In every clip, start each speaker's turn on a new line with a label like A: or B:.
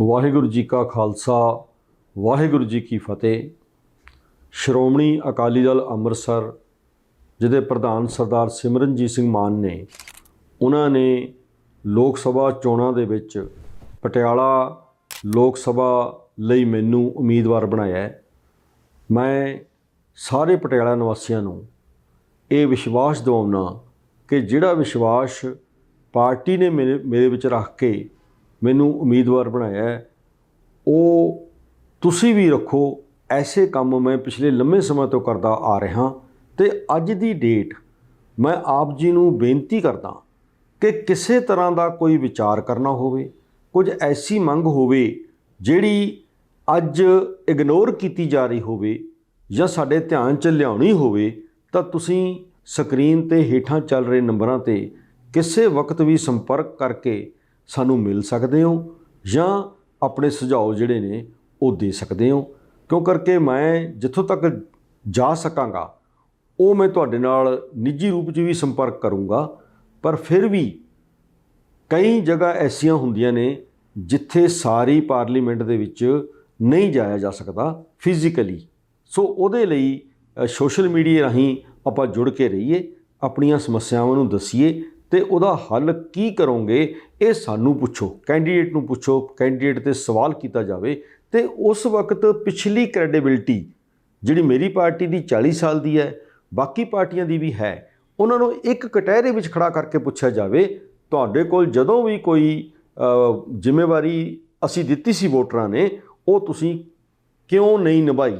A: ਵਾਹਿਗੁਰੂ ਜੀ ਕਾ ਖਾਲਸਾ, ਵਾਹਿਗੁਰੂ ਜੀ ਕੀ ਫਤਿਹ। ਸ਼੍ਰੋਮਣੀ ਅਕਾਲੀ ਦਲ ਅੰਮ੍ਰਿਤਸਰ, ਜਿਹਦੇ ਪ੍ਰਧਾਨ ਸਰਦਾਰ ਸਿਮਰਨਜੀਤ ਸਿੰਘ ਮਾਨ ਨੇ, ਉਹਨਾਂ ਨੇ ਲੋਕ ਸਭਾ ਚੋਣਾਂ ਦੇ ਵਿੱਚ ਪਟਿਆਲਾ ਲੋਕ ਸਭਾ ਲਈ ਮੈਨੂੰ ਉਮੀਦਵਾਰ ਬਣਾਇਆ ਹੈ। ਮੈਂ ਸਾਰੇ ਪਟਿਆਲਾ ਨਿਵਾਸੀਆਂ ਨੂੰ ਇਹ ਵਿਸ਼ਵਾਸ ਦਿਵਾਉਣਾ ਕਿ ਜਿਹੜਾ ਵਿਸ਼ਵਾਸ ਪਾਰਟੀ ਨੇ ਮੇਰੇ ਮੇਰੇ ਵਿੱਚ ਰੱਖ ਕੇ ਮੈਨੂੰ ਉਮੀਦਵਾਰ ਬਣਾਇਆ ਉਹ ਤੁਸੀਂ ਵੀ ਰੱਖੋ। ਐਸੇ ਕੰਮ ਮੈਂ ਪਿਛਲੇ ਲੰਮੇ ਸਮੇਂ ਤੋਂ ਕਰਦਾ ਆ ਰਿਹਾ ਤੇ ਅੱਜ ਦੀ ਡੇਟ ਮੈਂ ਆਪ ਜੀ ਨੂੰ ਬੇਨਤੀ ਕਰਦਾ ਕਿ ਕਿਸੇ ਤਰ੍ਹਾਂ ਦਾ ਕੋਈ ਵਿਚਾਰ ਕਰਨਾ ਹੋਵੇ, ਕੁਝ ਐਸੀ ਮੰਗ ਹੋਵੇ ਜਿਹੜੀ ਅੱਜ ਇਗਨੋਰ ਕੀਤੀ ਜਾ ਰਹੀ ਹੋਵੇ ਜਾਂ ਸਾਡੇ ਧਿਆਨ 'ਚ ਲਿਆਉਣੀ ਹੋਵੇ, ਤਾਂ ਤੁਸੀਂ ਸਕਰੀਨ ਤੇ ਹੇਠਾਂ ਚੱਲ ਰਹੇ ਨੰਬਰਾਂ ਤੇ ਕਿਸੇ ਵਕਤ ਵੀ ਸੰਪਰਕ ਕਰਕੇ ਸਾਨੂੰ ਮਿਲ ਸਕਦੇ ਹੋ ਜਾਂ ਆਪਣੇ ਸੁਝਾਅ ਜਿਹੜੇ ਨੇ ਉਹ ਦੇ ਸਕਦੇ ਹੋ। ਕਿਉਂ ਕਰਕੇ ਮੈਂ ਜਿੱਥੋਂ ਤੱਕ ਜਾ ਸਕਾਂਗਾ, ਉਹ ਮੈਂ ਤੁਹਾਡੇ ਨਾਲ ਨਿੱਜੀ ਰੂਪ 'ਚ ਵੀ ਸੰਪਰਕ ਕਰੂੰਗਾ, ਪਰ ਫਿਰ ਵੀ ਕਈ ਜਗ੍ਹਾ ਐਸੀਆਂ ਹੁੰਦੀਆਂ ਨੇ ਜਿੱਥੇ ਸਾਰੀ ਪਾਰਲੀਮੈਂਟ ਦੇ ਵਿੱਚ ਨਹੀਂ ਜਾਇਆ ਜਾ ਸਕਦਾ ਫਿਜ਼ੀਕਲੀ ਸੋ ਉਹਦੇ ਲਈ ਸੋਸ਼ਲ ਮੀਡੀਆ ਰਾਹੀਂ ਆਪਾਂ ਜੁੜ ਕੇ ਰਹੀਏ, ਆਪਣੀਆਂ ਸਮੱਸਿਆਵਾਂ ਨੂੰ ਦਸੀਏ ਤੇ ਉਹਦਾ ਹੱਲ ਕੀ ਕਰੋਗੇ, ਇਹ ਸਾਨੂੰ ਪੁੱਛੋ ਕੈਂਡੀਡੇਟ ਨੂੰ ਪੁੱਛੋ ਕੈਂਡੀਡੇਟ ਤੇ ਸਵਾਲ ਕੀਤਾ ਜਾਵੇ ਤੇ ਉਸ ਵਕਤ ਪਿਛਲੀ ਕ੍ਰੈਡੀਬਿਲਟੀ ਜਿਹੜੀ ਮੇਰੀ ਪਾਰਟੀ ਦੀ 40 ਸਾਲ ਦੀ ਹੈ, ਬਾਕੀ ਪਾਰਟੀਆਂ ਦੀ ਵੀ ਹੈ, ਉਹਨਾਂ ਨੂੰ ਇੱਕ ਕਟਹਿਰੇ ਵਿੱਚ ਖੜਾ ਕਰਕੇ ਪੁੱਛਿਆ ਜਾਵੇ, ਤੁਹਾਡੇ ਕੋਲ ਜਦੋਂ ਵੀ ਕੋਈ ਜ਼ਿੰਮੇਵਾਰੀ ਅਸੀਂ ਦਿੱਤੀ ਸੀ ਵੋਟਰਾਂ ਨੇ, ਉਹ ਤੁਸੀਂ ਕਿਉਂ ਨਹੀਂ ਨਿਭਾਈ?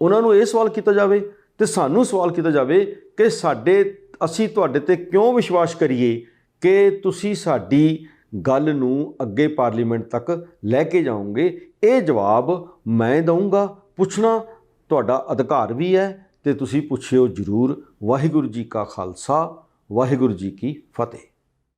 A: ਉਹਨਾਂ ਨੂੰ ਇਹ ਸਵਾਲ ਕੀਤਾ ਜਾਵੇ ਤੇ ਸਾਨੂੰ ਸਵਾਲ ਕੀਤਾ ਜਾਵੇ ਕਿ ਸਾਡੇ ਅਸੀਂ ਤੁਹਾਡੇ ਤੇ ਕਿਉਂ ਵਿਸ਼ਵਾਸ ਕਰੀਏ ਕਿ ਤੁਸੀਂ ਸਾਡੀ ਗੱਲ ਨੂੰ ਅੱਗੇ ਪਾਰਲੀਮੈਂਟ ਤੱਕ ਲੈ ਕੇ ਜਾਓਗੇ? ਇਹ ਜਵਾਬ ਮੈਂ ਦਊਂਗਾ। ਪੁੱਛਣਾ ਤੁਹਾਡਾ ਅਧਿਕਾਰ ਵੀ ਹੈ ਤੇ ਤੁਸੀਂ ਪੁੱਛਿਓ ਜ਼ਰੂਰ। ਵਾਹਿਗੁਰੂ ਜੀ ਕਾ ਖਾਲਸਾ, ਵਾਹਿਗੁਰੂ ਜੀ ਕੀ ਫਤਿਹ।